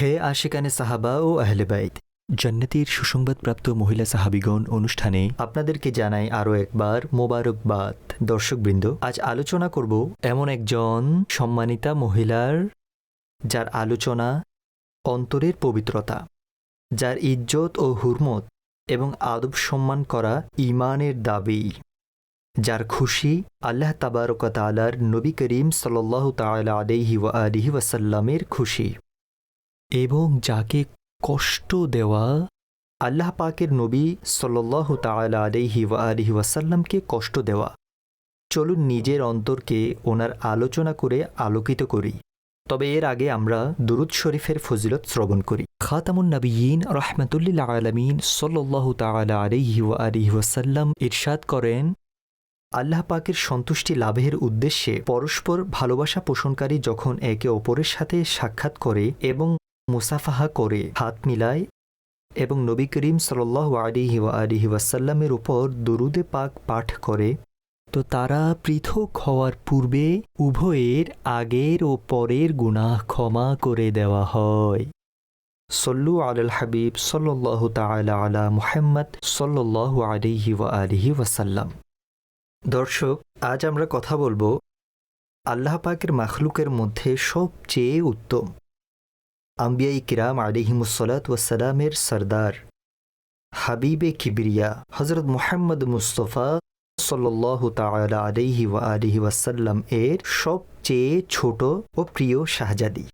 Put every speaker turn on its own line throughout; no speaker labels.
হে আশিকানে সাহাবা ও আহলেবাইত জান্নাতির সুসংবাদপ্রাপ্ত মহিলা সাহাবিগণ অনুষ্ঠানে আপনাদেরকে জানাই আরও একবার মোবারকবাদ। দর্শকবৃন্দ, আজ আলোচনা করব এমন একজন সম্মানিতা মহিলার, যার আলোচনা অন্তরের পবিত্রতা, যার ইজ্জত ও হুরমত এবং আদব সম্মান করা ইমানের দাবি। যার খুশি আল্লাহ তাবারকাত আলার নবী করিম সাল্লাহ তালা আলহি ওয়া আলিহি ওয়াসাল্লামের খুশি। এবং যাকে কষ্ট দেওয়া আল্লাহ পাকের নবী সাল্লাহ তালা আলহি ওয়া আলিহি ওয়াসাল্লামকে কষ্ট দেওয়া। চলুন নিজের অন্তরকে ওনার আলোচনা করে আলোকিত করি। তবে এর আগে আমরা দুরুদ শরীফের ফজিলত শ্রবণ করি। খাতামুন নবীন রহমতুল্লিল আলমিন সাল্লাহ তালা আলহি আলিহি ওয়াসাল্লাম ইরশাদ করেন আল্লাহ পাকের সন্তুষ্টি লাভের উদ্দেশ্যে পরস্পর ভালোবাসা পোষণকারী যখন একে অপরের সাথে সাক্ষাৎ করে এবং মুসাফাহা করে, হাত মিলায় এবং নবী করিম সাল্লাহ আলিহি আলিহি ওয়াসাল্লামের উপর দরুদে পাক পাঠ করে, তো তারা পৃথক হওয়ার পূর্বে উভয়ের আগের ও পরের গুনাহ ক্ষমা করে দেওয়া হয়। সল্লু আল হাবিব সাল্লাহ তালা আলা মুহাম্মদ সাল্লাহ আলিহি ওয়া আলিহি ওয়াসাল্লাম। দর্শক, আজ আমরা কথা বলব আল্লাহ পাকের মাখলুকের মধ্যে সবচেয়ে উত্তম। আম্বিয়াই কিরাম আলিহিমুসলাত ওয়াসালামের সর্দার, হাবিবে কিবরিয়া হজরত মুহাম্মদ মুস্তফা সাল্লাহ তালা আলিহি ওয়া আলিহি ওয়াসাল্লাম এর সবচেয়ে ছোট ও প্রিয় শাহজাদি।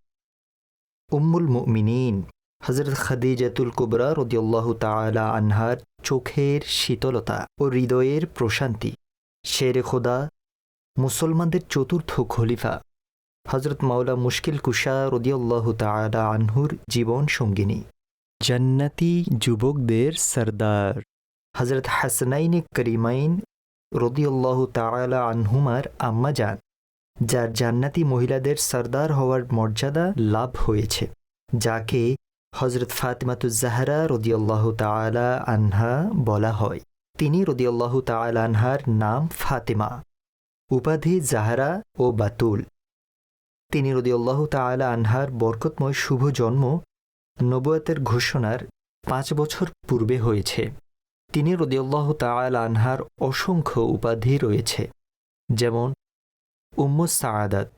উম্মুল মুমিনিন হজরত খাদিজাতুল কুবরা রদিয়াল্লাহ তালা আনহার চোখের শীতলতা ও হৃদয়ের প্রশান্তি। শেরে খোদা মুসলমানদের চতুর্থ খলিফা হজরত মাওলা মুশকিল কুশা রদিয়াল্লাহ তালা আনহুর জীবন সঙ্গিনী। জান্নাতি যুবকদের সর্দার। হজরত হাসনাইন করিমাইন রদিয়াল্লাহ তালা আনহুমার আম্মা যান যার জান্নাতি মহিলাদের সর্দার হওয়ার মর্যাদা লাভ হয়েছে যাকে হজরত ফাতিমাতুজাহারা রদিয়াল্লাহ তালা আনহা বলা হয়। তিনি রদিয়াল্লাহ তালা আনহার নাম ফাতেমা, উপাধি জাহারা ও বাতুল। তিনি রদিয়াল্লাহ তালা আনহার বরকতময় শুভ জন্ম নবুয়াতের ঘোষণার পাঁচ বছর পূর্বে হয়েছে। তিনি রদিয়াল্লাহ তালা আনহার অসংখ্য উপাধি রয়েছে, যেমন উম্মু সাআদাত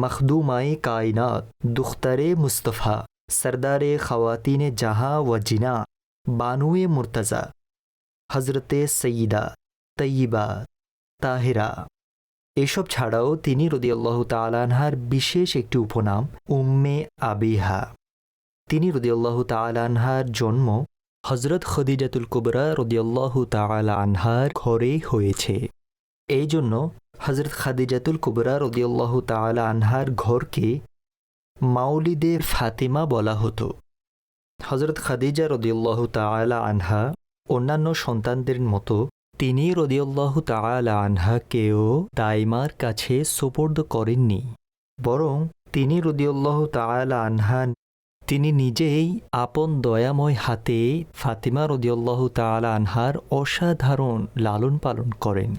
মখদুমাই কায়নাত, দুখতারে মুস্তফা, সরদারে খাওয়াতিনে জাহা ও জিনা, বানুয়ে মুর্তজা হজরতে সঈদা তৈবা তাহেরা। এসব ছাড়াও তিনি রদিয়াল্লাহ তালানহার বিশেষ একটি উপনাম, উম্মে আবিহা। তিনি রদিয়াল্লাহ তালানহার জন্ম হজরত খদিজাতুল কুবরা রদিয়াল্লাহ তালা আনহার ঘরে হয়েছে। এই জন্য হজরত খাদিজাতুল কুবরা রদিয়াল্লাহ তালা আনহার ঘরকে মাউলিদে ফাতিমা বলা হতো। হজরত খাদিজা রদিয়াল্লাহ তালা আনহা অন্যান্য সন্তানদের মতো তিনি রদিয়াল্লাহ তালা আনহাকেও দাইমার কাছে সোপর্দ করেননি, বরং তিনি রদিয়াল্লাহ তালা আনহা তিনি নিজেই আপন দয়াময় হাতে ফাতিমা রদিয়াল্লাহ তালা আনহার অসাধারণ লালন পালন করেন।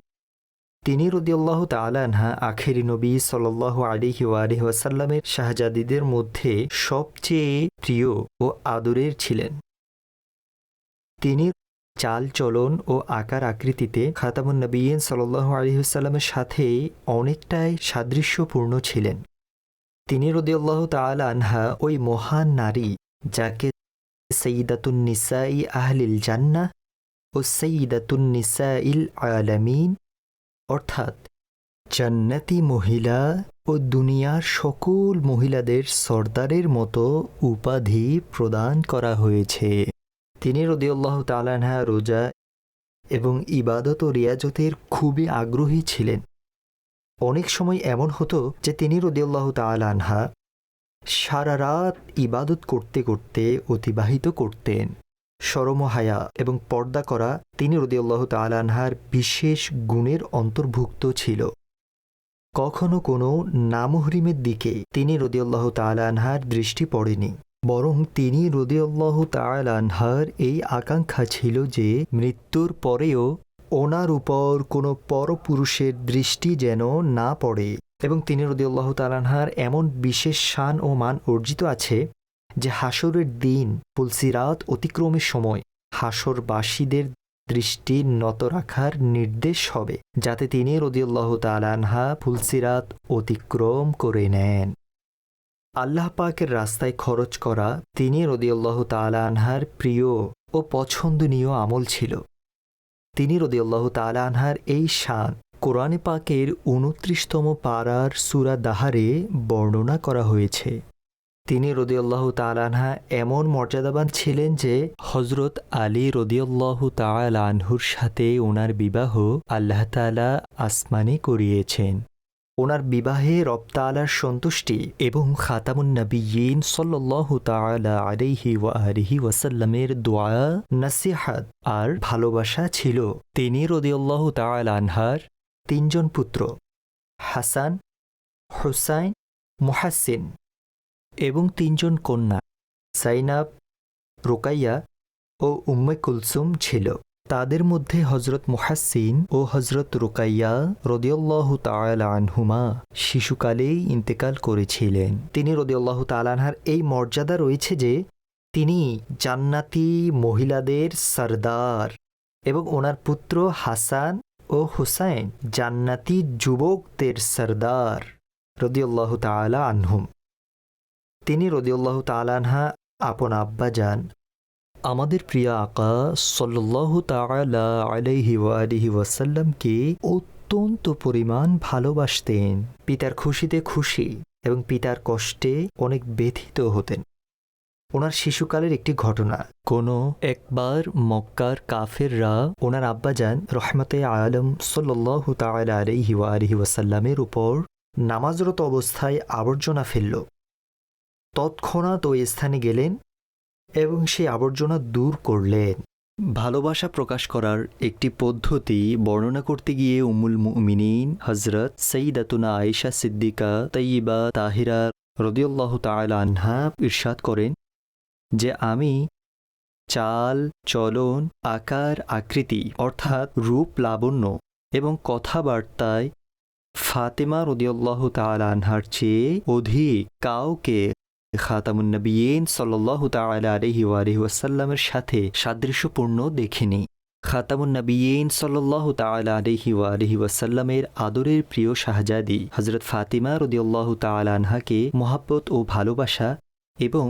তিনি রদিয়াল্লাহ তালা আনহা আখেরি নবী সাল্লাহ আলিহি আলিহি শাহজাদিদের মধ্যে সবচেয়ে প্রিয় ও আদরের ছিলেন। তিনি চাল চলন ও আকার আকৃতিতে খাতামুন নবীন সাল্লাহ আলিহাসাল্লামের সাথে অনেকটাই সাদৃশ্যপূর্ণ ছিলেন। তিনি রদিয়াল্লাহ তাল আনহা ওই মহান নারী যাকে সঈদাতুন্নিসা ই আহলিল জান্না ও সঈদাতুন্নিসা ইল আলামিন, অর্থাৎ জান্নাতি মহিলা ও দুনিয়ার সকল মহিলাদের সর্দারের মতো উপাধি প্রদান করা হয়েছে। তিনি রদিউল্লাহ তালানহা রোজা এবং ইবাদত ও রিয়াজতের খুবই আগ্রহী ছিলেন। অনেক সময় এমন হতো যে তিনি রদিউল্লাহ তালানহা সারা রাত ইবাদত করতে করতে অতিবাহিত করতেন। সরমহায়া এবং পর্দা করা তিনি রদিউল্লাহ তালানহার বিশেষ গুণের অন্তর্ভুক্ত ছিল। কখনো কোনো নামহরিমের দিকে তিনি রদিউল্লাহ তালানহার দৃষ্টি পড়েনি। বরং তিনি রদিয়াল্লাহ তালানহার এই আকাঙ্ক্ষা ছিল যে মৃত্যুর পরেও ওনার উপর কোনো পরপুরুষের দৃষ্টি যেন না পড়ে। এবং তিনি রদিউল্লাহ তালানহার এমন বিশেষ শান ও মান অর্জিত আছে যে হাসরের দিন পুলসিরাত অতিক্রমের সময় হাসরবাসীদের দৃষ্টি নত রাখার নির্দেশ হবে, যাতে তিনি রদিউল্লাহ তালানহা ফুলসিরাত অতিক্রম করে নেন। আল্লাহ পাকের রাস্তায় খরচ করা তিনি রদিউল্লাহ তালানহার প্রিয় ও পছন্দনীয় আমল ছিল। তিনি রদিউল্লাহ তালানহার এই শান কোরআনে পাকের উনত্রিশতম পাড়ার সুরা দাহারে বর্ণনা করা হয়েছে। তিনি রদিউল্লাহ তালানহা এমন মর্যাদাবান ছিলেন যে হজরত আলী রদিউল্লাহ তালানহুর সাথে ওনার বিবাহ আল্লাহ তালা আসমানে করিয়েছেন। ওনার বিবাহে রপ্তালার সন্তুষ্টি এবং খাতামুন নবীন সাল্লাহ তালা আলাইহি ওয়া ওয়াসাল্লামের দোয়া নসিহাত আর ভালোবাসা ছিল। তিনি রদিউল্লাহ তালানহার তিনজন পুত্র, হাসান, হুসাইন, মুহাসিন এবং তিনজন কন্যা, সাইনাব, রোকাইয়া ও উম্মে কুলসুম ছিল। তাদের মধ্যে হজরত মুহাসিন ও হজরত রোকাইয়া রদিয়াল্লাহ তাল আনহুমা শিশুকালেই ইন্তেকাল করেছিলেন। তিনি রদিয়াল্লাহ তালানহার এই মর্যাদা রয়েছে যে, তিনি জান্নাতি মহিলাদের সর্দার এবং ওনার পুত্র হাসান ও হুসাইন জান্নাতি যুবকদের সর্দার রদিয়াল্লাহ তালা আনহুম। তিনি রদিউল্লাহ তালানহা আপন আব্বা যান। আমাদের প্রিয় আকা সল্লাহ তালা আলাইহি ওয়ালিহি ওয়াসাল্লামকে অত্যন্ত পরিমাণ ভালোবাসতেন। পিতার খুশিতে খুশি এবং পিতার কষ্টে অনেক ব্যথিত হতেন। ওনার শিশুকালের একটি ঘটনা। কোনো একবার মক্কার কাফেররা ওনার আব্বাজান রহমতে আলম সল্লাহ তালা আলাইহি ওয়ালিহি ওয়াসাল্লামের উপর নামাজরত অবস্থায় আবর্জনা ফেলল। তৎক্ষণাৎ ওই স্থানে গেলেন এবং সেই আবর্জনা দূর করলেন। ভালোবাসা প্রকাশ করার একটি পদ্ধতি বর্ণনা করতে গিয়ে উমুল মুমিনিন হজরত সঈদাতুনা আয়েশা সিদ্দিকা তৈবা তাহিরা রদিউল্লাহ আনহা ইরশাদ করেন যে আমি চাল, চলন, আকার, আকৃতি অর্থাৎ রূপ লাবণ্য এবং কথাবার্তায় ফাতেমা রদিউল্লাহ আনহার চেয়ে অধিক কাউকে খাতামুন্নবীন সাল্লাহ তালা সাথে সাদৃশ্যপূর্ণ দেখিনি। খাতামুন্নবীন সাল্লাহ তালা ওয়াসাল্লামের আদরের প্রিয় শাহজাদি হজরত ফাতিমা রদিউল্লাহ তালানহাকে মোহাব্বত ও ভালোবাসা এবং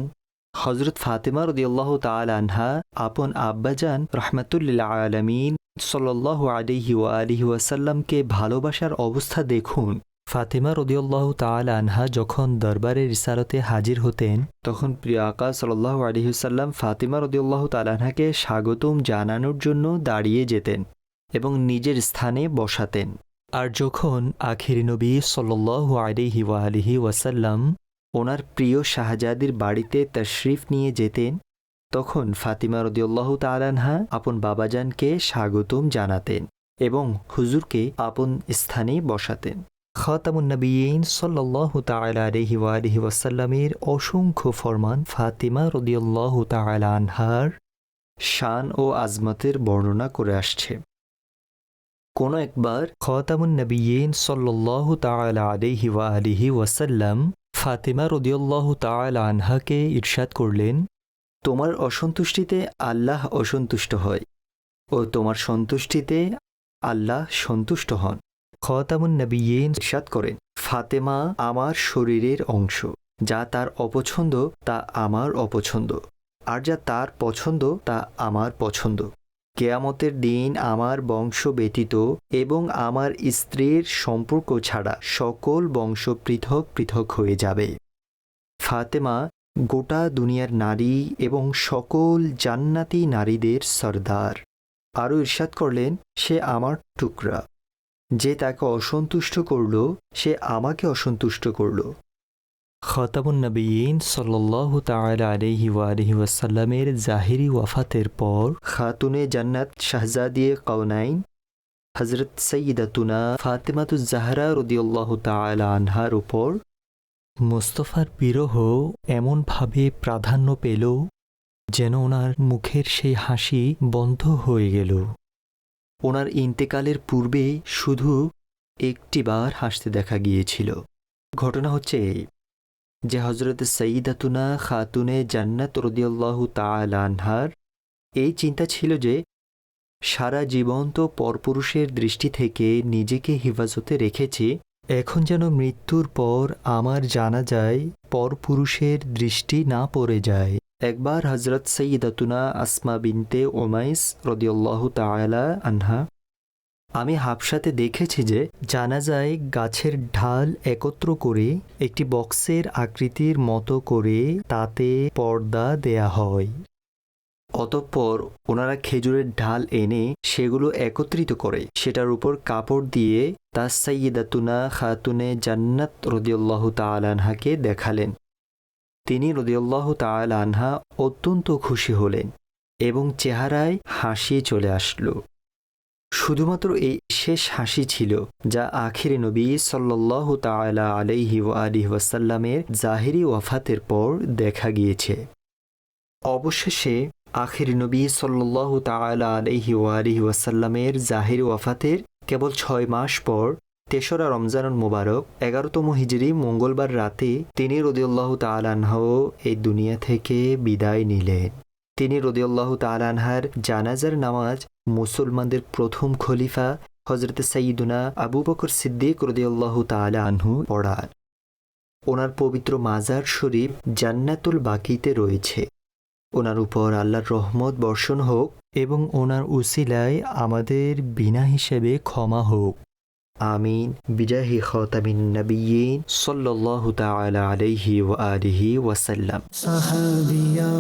হজরত ফাতেমা রদিউল্লাহ তালানহা আপন আব্বাজান রহমতুল্লাহ আলমিন সাল্লাহ আলহি আলহি ওয়াসাল্লামকে ভালোবাসার অবস্থা দেখুন। ফাতেমা রদিউল্লাহ তাল আনহা যখন দরবারে রিসালতে হাজির হতেন, তখন প্রিয় আকা সাল্লাহ আলহিসাল্লাম ফাতেমা রদিউল্লাহ তালানহাকে স্বাগতম জানানোর জন্য দাঁড়িয়ে যেতেন এবং নিজের স্থানে বসাতেন। আর যখন আখির নবী সাল্লাহ আলিহি ওয়ালিহি ওয়াসাল্লাম ওনার প্রিয় শাহজাদির বাড়িতে তশরিফ নিয়ে যেতেন, তখন ফাতিমা রদিউল্লাহ তালানহা আপন বাবাজানকে স্বাগতম জানাতেন এবং হুজুরকে আপন স্থানে বসাতেন। খাতামুন্নবীন সাল্লাহ তালা আলহি আলহি ওয়াসাল্লামের অসংখ্য ফরমান ফাতিমা রদিয়াল্লাহ তালা আনহার শান ও আজমতের বর্ণনা করে আসছে। কোনো একবার খতামুন্নবীন সাল্লাহ তালা আলহি ওয়াসাল্লাম ফাতিমা রদিয়াল্লাহ তালা আনহাকে ইরশাদ করলেন, তোমার অসন্তুষ্টিতে আল্লাহ অসন্তুষ্ট হয় ও তোমার সন্তুষ্টিতে আল্লাহ সন্তুষ্ট হন। খতামুন নবীন ইরশাদ করেন, ফাতেমা আমার শরীরের অংশ, যা তার অপছন্দ, তা আমার অপছন্দ, আর যা তার পছন্দ, তা আমার পছন্দ। কেয়ামতের দিন আমার বংশ ব্যতীত এবং আমার স্ত্রীর সম্পর্ক ছাড়া সকল বংশ পৃথক পৃথক হয়ে যাবে। ফাতেমা গোটা দুনিয়ার নারী এবং সকল জান্নাতি নারীদের সর্দার। আরও ঈর্ষাদ করলেন, সে আমার টুকরা। যে তাকে অসন্তুষ্ট করল, সে আমাকে অসন্তুষ্ট করল। খতামুন্নবীন সাল্লাহ আলহি জাহিরি ওয়াফাতের পর খাতুনে জান্নাত শাহজাদিয়ে কওনাইন হজরত সঈদাতুনা ফাতেমাতুজ জাহরা রদিউল্লাহ তালা আনহার উপর মোস্তফার বিরহ এমনভাবে প্রাধান্য পেল যেন ওনার মুখের সেই হাসি বন্ধ হয়ে গেল। ওনার ইন্তেকালের পূর্বে শুধু একটিবার হাসতে দেখা গিয়েছিল। ঘটনা হচ্ছে এই যে হজরত সঈদাতুনা খাতুনে জান্নাত রদিয়াল্লাহু তালানহার এই চিন্তা ছিল যে সারা জীবন তো পরপুরুষের দৃষ্টি থেকে নিজেকে হেফাজতে রেখেছি, এখন যেন মৃত্যুর পর আমার জানা যায় পরপুরুষের দৃষ্টি না পড়ে যায়। একবার হজরত সঈদাতুনা আসমা বিনতে ওমাইস রদিয়াল্লাহু তালা আনহা। আমি হাফসাতে দেখেছি যে জানাজায় গাছের ঢাল একত্র করে একটি বক্সের আকৃতির মতো করে তাতে পর্দা দেয়া হয়। অতঃপর ওনারা খেজুরের ঢাল এনে সেগুলো একত্রিত করে, সেটার উপর কাপড় দিয়ে তা সাইয়দাতুনা খাতুনে জান্নাত রদিউল্লাহ তালানহাকে দেখালেন। তিনি রদিউল্লাহ তালানহা অত্যন্ত খুশি হলেন এবং চেহারায় হাসি চলে আসলো। শুধুমাত্র এই শেষ হাসি ছিল যা আখিরে নবী সাল্লাহ তালা আলাইহি আলি ওয়াসাল্লামের জাহিরি ওয়াফাতের পর দেখা গিয়েছে। অবশেষে আখির নবী সাল্লাহ তালা আলহি আলিহি ওয়াসাল্লামের জাহির ওয়াফাতের কেবল ছয় মাস পর তেসরা রমজানুল মুবারক, এগারোতম হিজড়ি মঙ্গলবার রাতে তিনি রদিউল্লাহ তালানহ এই দুনিয়া থেকে বিদায় নিলেন। তিনি রদিউল্লাহ তালানহার জানাজার নামাজ মুসলমানদের প্রথম খলিফা হজরত সঈদুনা আবু বকর সিদ্দিক রদিউল্লাহ তালা আনহু পড়ান। ওনার পবিত্র মাজার শরীফ জান্নাতুল বাকিতে রয়েছে। ওনার উপর আল্লাহর রহমত বর্ষণ হোক এবং ওনার উসিলায় আমাদের বিনা হিসেবে ক্ষমা হোক। آمين. بجاه خاتم النبيين صلى الله تعالى عليه وآله وسلم.
صحابيات.